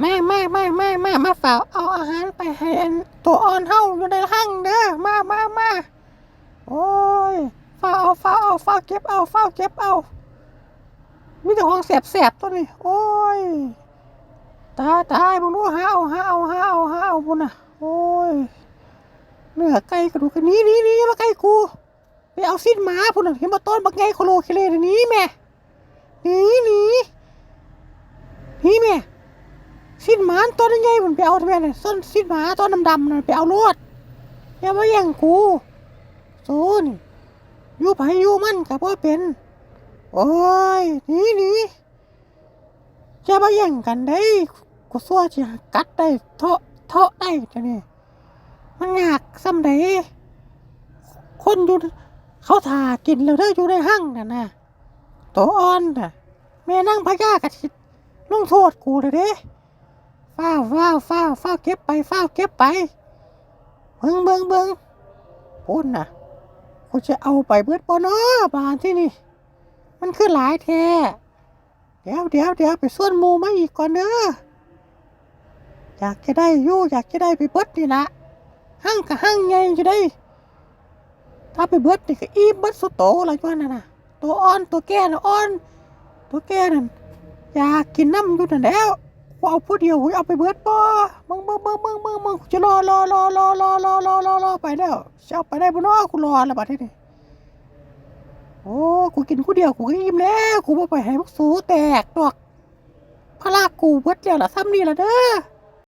แม่แม่แม่แม่แม่มาฝากเอาอาหารไปให้อันตัวอ่อนเฮาอยู่ในห้างเด้อมามามาโอ้ยฝ้าเอาฝ้าเอาฝ้าเก็บเอาฝ้าเก็บเอามีแต่ของแสบๆตัวนี้ โอ้ยตายตายมึงดูหาเอาหาเอาหาเอาหาเอาบุญนะโอ้ยเนื้อไก่กระดูกกันนี้นี่นี่มาไก่กูไปเอาสิ้นหมาพุ่นเห็นมาต้นบักไงโคโลเคเลนี้แม่หนีหนีหนีแม่ สิ้นหมาตัวนั้นไงมันไปเอาทำไมเนี่ยส้นสิ้นหมาตัวดำๆน่ะไปเอาลวดอย่ามาแย่งกูโซนอยู่ไผอยู่มันกับพ่เป็น โอ้ยหนีหนีอย่ามาแย่งกันได้กูซัวจะกัดได้เทาะเทาะได้จะนี่มันยากซ้ำใดคนอยู่เขาถ่ากินแล้วเด้ออยู่ในห้างน่ะนะตัวอ่อนน่ะแม่นั่งพะยากระชิดลงโทษกูเลยเด้ ฟ้าวฟ้าวฟ้าวฟ้าเก็บไปฟ้าเก็บไปเบิงเบิงเบิงพูดนะกูจะเอาไปเบิดปอนอบานที่นี่ มันคือหลายแท้เดี๋ยวเดี๋ยวเดี๋ยวไปส่วนมูมาอีกก่อนเด้ออยากจะได้ยู่อยากจะได้ไปเบิดนี่ละหั่งกับหั่งไงจะได้ ถ้าไปเบิดนี่ก็อีเบิดสุดโตอะไรวะนั่นน่ะ ตัวอ่อนตัวแก่น่ะอ่อน ตัวแก่นั่นอยากกินน้ำอยู่นั่นแล้ว ว่าเอาผู้เดียวเอาไปเบิดบ่มึงมึงมึงมึงมึงมึงจะรอรอรอรอรอรอรอรอรอไปแล้วจะเอาไปได้บ่เนาะกูรอแล้วบัดนี้โอ้กูกินกูเดียวกูก็อิ่มแล้วกูบ่ไปให้พวกสูแตกดอกพระลากูเบิดแล้วล่ะซ้ำนี่ล่ะเด้อ